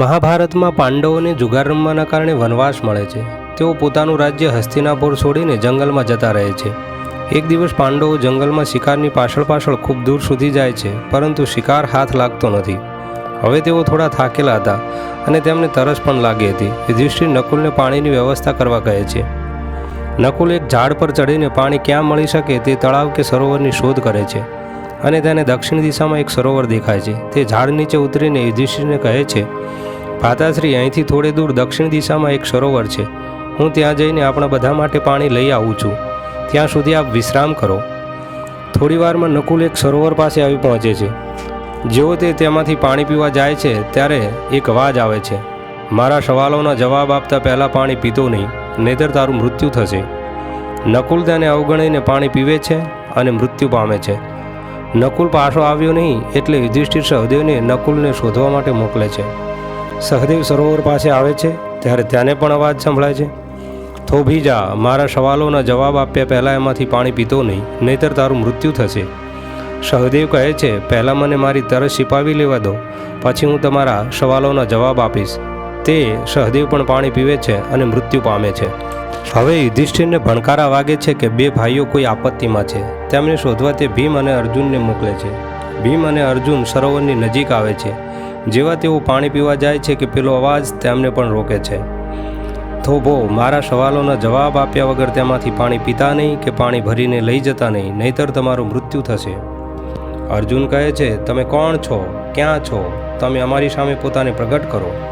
મહાભારતમાં પાંડવોને જુગાર રમવાના કારણે વનવાસ મળે છે. તેઓ પોતાનું રાજ્ય હસ્તિનાપુર છોડીને જંગલમાં જતા રહે છે. એક દિવસ પાંડવો જંગલમાં શિકારની પાછળ પાછળ ખૂબ દૂર સુધી જાય છે, પરંતુ શિકાર હાથ લાગતો નથી. હવે તેઓ થોડા થાકેલા હતા અને તેમને તરસ પણ લાગી હતી. યુધિષ્ઠિર નકુલને પાણીની વ્યવસ્થા કરવા કહે છે. નકુલ એક ઝાડ પર ચડીને પાણી ક્યાં મળી શકે તે તળાવ કે સરોવરની શોધ કરે છે. અને તેને દક્ષિણ દિશામાં એક સરોવર દેખાય છે. તે ઝાડ નીચે ઉતરીને યુધિષ્ઠિરને કહે છે ભાતાશ્રી અહીંથી થોડે દૂર દક્ષિણ દિશામાં એક સરોવર છે. હું ત્યાં જઈને આપણા બધા માટે પાણી લઈ આવું છું. ત્યાં સુધી આપ વિશ્રામ કરો. થોડી વારમાં નકુલ એક સરોવર પાસે આવી પહોંચે છે. જેઓ તે તેમાંથી પાણી પીવા જાય છે, ત્યારે એક અવાજ આવે છે, મારા સવાલોના જવાબ આપતા પહેલાં પાણી પીતો નહીં, નહીતર તારું મૃત્યુ થશે. નકુલ તેને અવગણીને પાણી પીવે છે અને મૃત્યુ પામે છે. નકુલ પાછો આવ્યો નહીં એટલે યુધિષ્ઠિર સહદેવને નકુલને શોધવા માટે મોકલે છે. સહદેવ સરોવર પાસે આવે છે, ત્યારે ત્યાંને પણ અવાજ સંભળાય છે. થોભી જા, મારા સવાલોના જવાબ આપ્યા પહેલાં એમાંથી પાણી પીતો નહીં, નહીતર તારું મૃત્યુ થશે. સહદેવ કહે છે, પહેલાં મને મારી તરસ છીપાવી લેવા દો, પછી હું તમારા સવાલોના જવાબ આપીશ. તે સહદેવ પણ પાણી પીવે છે અને મૃત્યુ પામે છે. હવે યુધિષ્ઠિરને ભણકારા વાગે છે કે બે ભાઈઓ કોઈ આપત્તિમાં છે. તેમને શોધવા તે ભીમ અને અર્જુનને મોકલે છે. ભીમ અને અર્જુન સરોવરની નજીક આવે છે. જેવા તેઓ પાણી પીવા જાય છે કે પેલો અવાજ તેમને પણ રોકે છે. થોભો મારા સવાલોના જવાબ આપ્યા વગર તેમાંથી પાણી પીતા નહીં કે પાણી ભરીને લઈ જતા નહીં, નહીતર તમારું મૃત્યુ થશે. અર્જુન કહે છે, તમે કોણ છો? ક્યાં છો? તમે અમારી સામે પોતાને પ્રગટ કરો.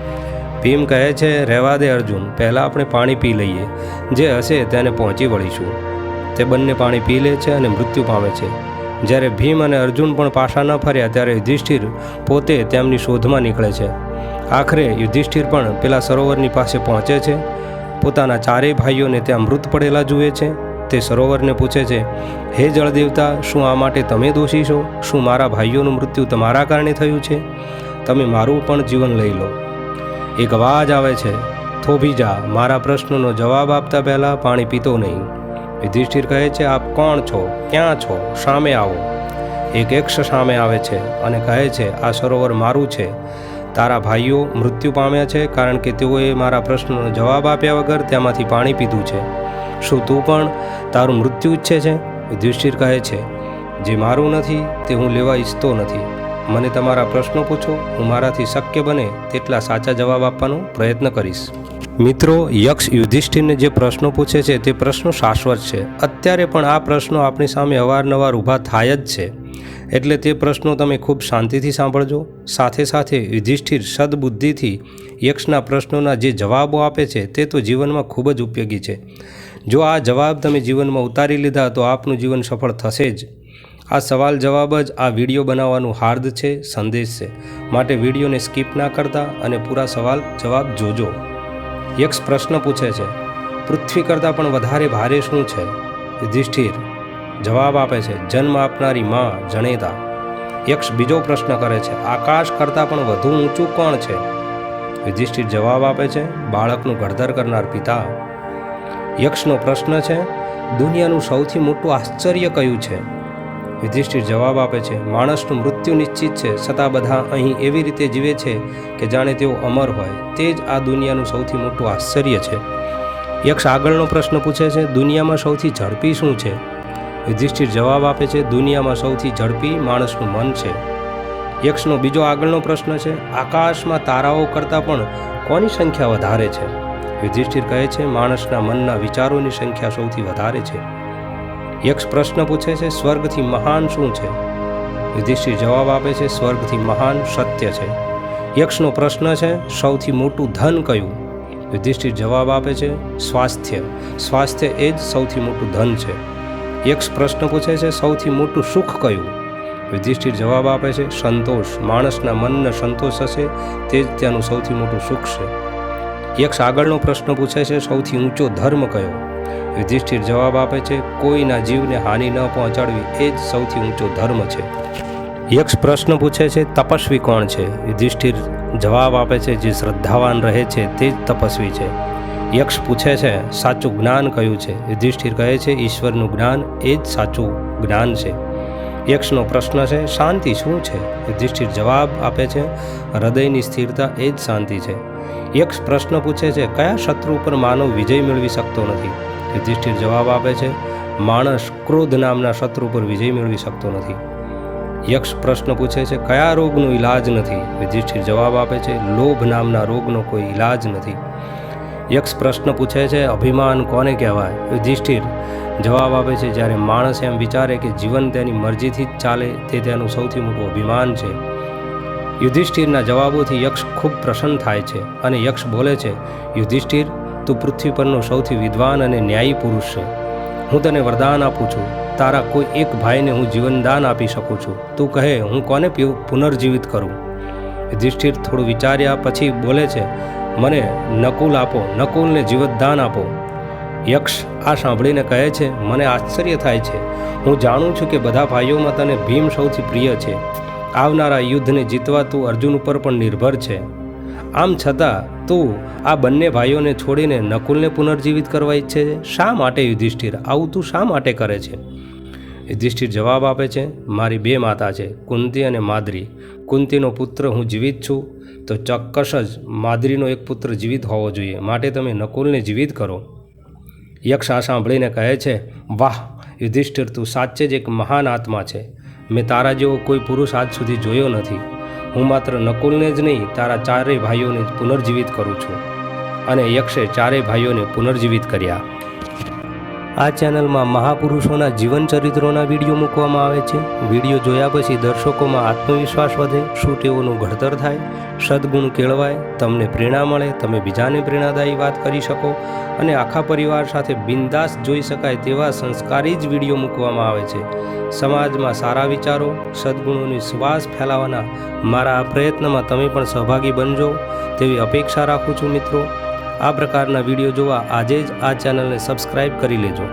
ભીમ કહે છે, રહેવા દે અર્જુન, પહેલાં આપણે પાણી પી લઈએ. જે હશે તેને પહોંચી વળીશું. તે બંને પાણી પી લે છે અને મૃત્યુ પામે છે. જ્યારે ભીમ અને અર્જુન પણ પાછા ન ફર્યા, ત્યારે યુધિષ્ઠિર પોતે તેમની શોધમાં નીકળે છે. આખરે યુધિષ્ઠિર પણ પેલા સરોવરની પાસે પહોંચે છે. પોતાના ચારેય ભાઈઓને ત્યાં મૃત પડેલા જુએ છે. તે સરોવરને પૂછે છે, હે જળદેવતા, શું આ માટે તમે દોષી છો? શું મારા ભાઈઓનું મૃત્યુ તમારા કારણે થયું છે? તમે મારું પણ જીવન લઈ લો. એક અવાજ આવે છે થોભી જા, મારા પ્રશ્નનો જવાબ આપતા પહેલાં પાણી પીતો નહીં. યુધિષ્ઠિર કહે છે, આપ કોણ છો? ક્યાં છો? સામે આવો. એક યક્ષ સામે આવે છે અને કહે છે, આ સરોવર મારું છે. તારા ભાઈઓ મૃત્યુ પામ્યા છે કારણ કે તેઓએ મારા પ્રશ્નનો જવાબ આપ્યા વગર તેમાંથી પાણી પીધું છે. શું તું પણ તારું મૃત્યુ ઈચ્છે છે? યુધિષ્ઠિર કહે છે, જે મારું નથી, તે હું લેવા ઈચ્છતો નથી. મને તમારા પ્રશ્નો પૂછો, હું મારાથી શક્ય બને તેટલા સાચા જવાબ આપવાનો પ્રયત્ન કરીશ. મિત્રો, યક્ષ યુધિષ્ઠિરને જે પ્રશ્નો પૂછે છે, તે પ્રશ્નો શાશ્વત છે. અત્યારે પણ આ પ્રશ્નો આપણી સામે અવારનવાર ઊભા થાય જ છે. એટલે તે પ્રશ્નો તમે ખૂબ શાંતિથી સાંભળજો. સાથે સાથે યુધિષ્ઠિર સદબુદ્ધિથી યક્ષના પ્રશ્નોના જે જવાબો આપે છે, તે તો જીવનમાં ખૂબ જ ઉપયોગી છે. જો આ જવાબ તમે જીવનમાં ઉતારી લીધા, તો આપનું જીવન સફળ થશે જ. આ સવાલ જવાબ જ આ વીડિયો બનાવવાનું હાર્દ છે, સંદેશ છે. માટે વિડીયોને સ્કીપ ના કરતા અને પૂરા સવાલ જવાબ જોજો. યક્ષ પ્રશ્ન પૂછે છે, પૃથ્વી કરતાં પણ વધારે ભારે શું છે? યુધિષ્ઠિર જવાબ આપે છે, જન્મ આપનારી માં જણેતા. યક્ષ બીજો પ્રશ્ન કરે છે, આકાશ કરતાં પણ વધુ ઊંચું કોણ છે? યુધિષ્ઠિર જવાબ આપે છે, બાળકનું ઘડતર કરનાર પિતા. યક્ષનો પ્રશ્ન છે, દુનિયાનું સૌથી મોટું આશ્ચર્ય કયું છે? યુધિષ્ઠિર જવાબ આપે છે, માણસનું મૃત્યુ નિશ્ચિત છે, છતાં બધા અહીં એવી રીતે જીવે છે કે જાણે તેઓ અમર હોય. તે જ આ દુનિયાનું સૌથી મોટું આશ્ચર્ય છે. યક્ષ આગળનો પ્રશ્ન પૂછે છે, દુનિયામાં સૌથી ઝડપી શું છે? યુધિષ્ઠિર જવાબ આપે છે, દુનિયામાં સૌથી ઝડપી માણસનું મન છે. યક્ષનો બીજો આગળનો પ્રશ્ન છે, આકાશમાં તારાઓ કરતાં પણ કોની સંખ્યા વધારે છે? યુધિષ્ઠિર કહે છે, માણસના મનના વિચારોની સંખ્યા સૌથી વધારે છે. યક્ષ પ્રશ્ન પૂછે છે, સ્વર્ગથી મહાન શું છે? યુધિષ્ઠિર જવાબ આપે છે, સ્વર્ગથી મહાન સત્ય છે. યક્ષનો પ્રશ્ન છે, સૌથી મોટું ધન કયું? યુધિષ્ઠિર જવાબ આપે છે, સ્વાસ્થ્ય. સ્વાસ્થ્ય એ જ સૌથી મોટું ધન છે. યક્ષ પ્રશ્ન પૂછે છે, સૌથી મોટું સુખ કયું? યુધિષ્ઠિર જવાબ આપે છે, સંતોષ. માણસના મનને સંતોષ હશે, તે જ ત્યાંનું સૌથી મોટું સુખ છે. યક્ષ આગળનો પ્રશ્ન પૂછે છે, સૌથી ઊંચો ધર્મ કયો? યુધિષ્ઠિર જવાબ આપે છે, કોઈના જીવને હાનિ ન પહોંચાડવી એ જ સૌથી ઊંચો ધર્મ છે. યક્ષ પ્રશ્ન પૂછે છે, તપસ્વી કોણ છે? યુધિષ્ઠિર જવાબ આપે છે, જે શ્રદ્ધાવાન રહે છે, તે જ તપસ્વી છે. યક્ષ પૂછે છે, સાચું જ્ઞાન કયું છે? યુધિષ્ઠિર કહે છે, ઈશ્વરનું જ્ઞાન એ જ સાચું જ્ઞાન છે. યક્ષનો પ્રશ્ન છે, શાંતિ શું છે? યુધિષ્ઠિર જવાબ આપે છે, હૃદયની સ્થિરતા એ જ શાંતિ છે. યક્ષ પ્રશ્ન પૂછે છે, કયા શત્રુ ઉપર માનવ વિજય મેળવી શકતો નથી? યુધિષ્ઠિર જવાબ આપે છે, માણસ ક્રોધ નામના શત્રુ પર વિજય મેળવી શકતો નથી. યક્ષ પ્રશ્ન પૂછે છે, કયા રોગનો ઈલાજ નથી? યુધિષ્ઠિર જવાબ આપે છે, લોભ નામના રોગનો કોઈ ઈલાજ નથી. યક્ષ પ્રશ્ન પૂછે છે, અભિમાન કોને કહેવાય? યુધિષ્ઠિર જવાબ આપે છે, જ્યારે માણસ એમ વિચારે કે જીવન તેની મરજીથી જ ચાલે, તે તેનું સૌથી મોટું અભિમાન છે. યુધિષ્ઠિરના જવાબોથી યક્ષ ખૂબ પ્રસન્ન થાય છે અને યક્ષ બોલે છે, યુધિષ્ઠિર તું પૃથ્વી પરનો સૌથી વિદ્વાન અને ન્યાયી પુરુષ છે. હું તને વરદાન આપું છું. તારા કોઈ એક ભાઈને હું જીવનદાન આપી શકું છું. તું કહે, હું કોને પુનર્જીવિત કરું? યુધિષ્ઠિર થોડું વિચાર્યા પછી બોલે છે, મને નકુલ આપો, નકુલને જીવતદાન આપો. યક્ષ આ સાંભળીને કહે છે, મને આશ્ચર્ય થાય છે. હું જાણું છું કે બધા ભાઈઓમાં તને ભીમ સૌથી પ્રિય છે. આવનારા યુદ્ધને જીતવા તું અર્જુન ઉપર પણ નિર્ભર છે. આમ છતાં તું આ બંને ભાઈઓને છોડીને નકુલને પુનર્જીવિત કરવા ઈચ્છે છે? શા માટે યુધિષ્ઠિર? આવું તું શા માટે કરે છે? યુધિષ્ઠિર જવાબ આપે છે, મારી બે માતા છે, કુંતી અને માદ્રી. કુંતીનો પુત્ર હું જીવિત છું. તો ચોક્કસ જ માદ્રીનો એક પુત્ર જીવિત હોવો જોઈએ. માટે તમે નકુલને જીવિત કરો. યક્ષ આ સાંભળીને કહે છે, વાહ, યુધિષ્ઠિર, તું સાચે જ એક મહાન આત્મા છે. મેં તારા જેવો કોઈ પુરુષ આજ સુધી જોયો નથી. હું માત્ર નકુલને જ નહીં, તારા ચારેય ભાઈઓને પુનર્જીવિત કરું છું. અને યક્ષે ચારેય ભાઈઓને પુનર્જીવિત કર્યા. આ ચેનલમાં મહાપુરુષોના જીવન ચરિત્રોના વીડિયો મૂકવામાં આવે છે. વીડિયો જોયા પછી દર્શકોમાં આત્મવિશ્વાસ વધે, શું તેઓનું ઘડતર થાય, સદગુણ કેળવાય, તમને પ્રેરણા મળે, તમે બીજાને પ્રેરણાદાયી વાત કરી શકો અને આખા પરિવાર સાથે બિંદાસ જોઈ શકાય તેવા સંસ્કારી જ વીડિયો મૂકવામાં આવે છે. સમાજમાં સારા વિચારો, સદગુણોની શ્વાસ ફેલાવવાના મારા આ પ્રયત્નમાં તમે પણ સહભાગી બનજો. તેવી અપેક્ષા રાખું છું મિત્રો. આ પ્રકારના વીડિયો જોવા આજે જ આ ચેનલને સબસ્ક્રાઈબ કરી લેજો.